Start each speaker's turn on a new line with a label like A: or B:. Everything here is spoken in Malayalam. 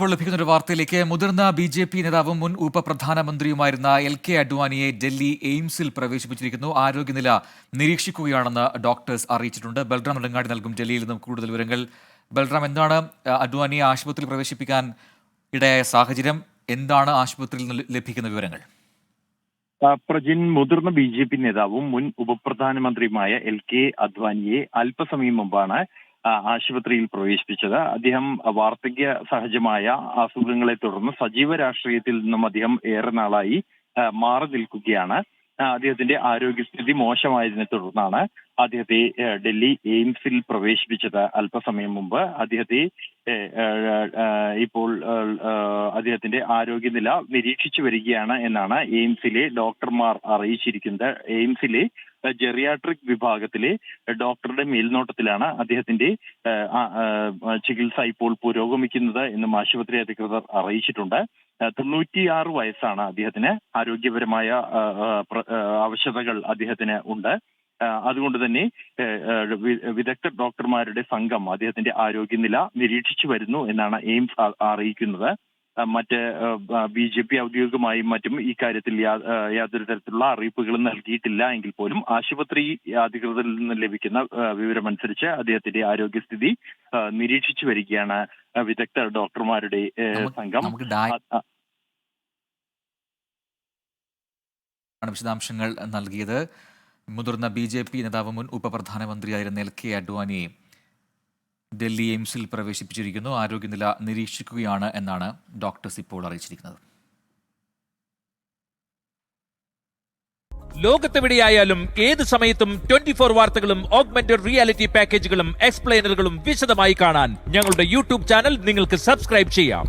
A: ഇപ്പോൾ ലഭിക്കുന്ന ഒരു വാർത്തയിലേക്ക്. മുതിർന്ന ബി ജെ പി നേതാവും മുൻ ഉപപ്രധാനമന്ത്രിയുമായിരുന്ന എൽ കെ അഡ്വാനിയെ ഡൽഹി എയിംസിൽ പ്രവേശിപ്പിച്ചിരിക്കുന്നു. ആരോഗ്യനില നിരീക്ഷിക്കുകയാണെന്ന് ഡോക്ടേഴ്സ് അറിയിച്ചിട്ടുണ്ട്. ബൽറാം നെടുങ്ങാടി നൽകും ഡൽഹിയിൽ നിന്നും കൂടുതൽ വിവരങ്ങൾ. ബൽറാം എന്താണ് അഡ്വാനിയെ ആശുപത്രിയിൽ പ്രവേശിപ്പിക്കാൻ ഇടയായ സാഹചര്യം? എന്താണ് ആശുപത്രിയിൽ നിന്ന് ലഭിക്കുന്ന വിവരങ്ങൾ?
B: പ്രജിൻ മുതിർന്ന ബി ജെ പി നേതാവും മുൻ ഉപപ്രധാനമന്ത്രിയുമായ എൽ കെ അദ്വാനിയെ അല്പസമയം മുമ്പാണ് ആശുപത്രിയിൽ പ്രവേശിപ്പിച്ചത്. അദ്ദേഹം വാർദ്ധക്യ സഹജമായ അസുഖങ്ങളെ തുടർന്ന് സജീവ രാഷ്ട്രീയത്തിൽ നിന്നും അദ്ദേഹം ഏറെ നാളായി മാറി നിൽക്കുകയാണ്. അദ്ദേഹത്തിന്റെ ആരോഗ്യസ്ഥിതി മോശമായതിനെ തുടർന്നാണ് അദ്ദേഹത്തെ ഡൽഹി എയിംസിൽ പ്രവേശിപ്പിച്ചത് അല്പസമയം മുമ്പ്. അദ്ദേഹത്തെ ഇപ്പോൾ അദ്ദേഹത്തിന്റെ ആരോഗ്യനില നിരീക്ഷിച്ചു വരികയാണ് എന്നാണ് എയിംസിലെ ഡോക്ടർമാർ അറിയിച്ചിരിക്കുന്നത്. എയിംസിലെ ജെറിയാട്രിക് വിഭാഗത്തിലെ ഡോക്ടറുടെ മേൽനോട്ടത്തിലാണ് അദ്ദേഹത്തിന്റെ ചികിത്സ ഇപ്പോൾ പുരോഗമിക്കുന്നത് എന്നും ആശുപത്രി അധികൃതർ അറിയിച്ചിട്ടുണ്ട്. തൊണ്ണൂറ്റിയാറ് വയസ്സാണ് അദ്ദേഹത്തിന്. ആരോഗ്യപരമായ ആവശ്യതകൾ അദ്ദേഹത്തിന് ഉണ്ട്. അതുകൊണ്ട് തന്നെ വിദഗ്ധ ഡോക്ടർമാരുടെ സംഘം അദ്ദേഹത്തിന്റെ ആരോഗ്യനില നിരീക്ഷിച്ചു വരുന്നു എന്നാണ് എയിംസ് അറിയിക്കുന്നത്. മറ്റ് ബി ജെ പി ഔദ്യോഗികമായും മറ്റും ഇക്കാര്യത്തിൽ കാര്യത്തിൽ യാതൊരു തരത്തിലുള്ള അറിയിപ്പുകളും നൽകിയിട്ടില്ല എങ്കിൽ പോലും ആശുപത്രി അധികൃതരിൽ നിന്ന് ലഭിക്കുന്ന വിവരമനുസരിച്ച് അദ്ദേഹത്തിന്റെ ആരോഗ്യസ്ഥിതി നിരീക്ഷിച്ചു വരികയാണ് വിദഗ്ധ ഡോക്ടർമാരുടെ സംഘം.
A: വിശദാംശങ്ങൾ നൽകിയത്. മുതിർന്ന ബി ജെ പി നേതാവ് മുൻ ഉപപ്രധാനമന്ത്രിയായിരുന്ന എൽ കെ അഡ്വാനിയെ ഡൽഹി എയിംസിൽ പ്രവേശിപ്പിച്ചിരിക്കുന്നു. ആരോഗ്യനില നിരീക്ഷിക്കുകയാണ് എന്നാണ് ഡോക്ടേഴ്സ് ഇപ്പോൾ അറിയിച്ചിരിക്കുന്നത്.
C: ലോകത്തെവിടെയായാലും ഏത് സമയത്തും ട്വന്റി ഫോർ വാർത്തകളും ഓഗ്മെന്റഡ് റിയാലിറ്റി പാക്കേജുകളും എക്സ്പ്ലെയിനറുകളും വിശദമായി കാണാൻ ഞങ്ങളുടെ യൂട്യൂബ് ചാനൽ നിങ്ങൾക്ക് സബ്സ്ക്രൈബ് ചെയ്യാം.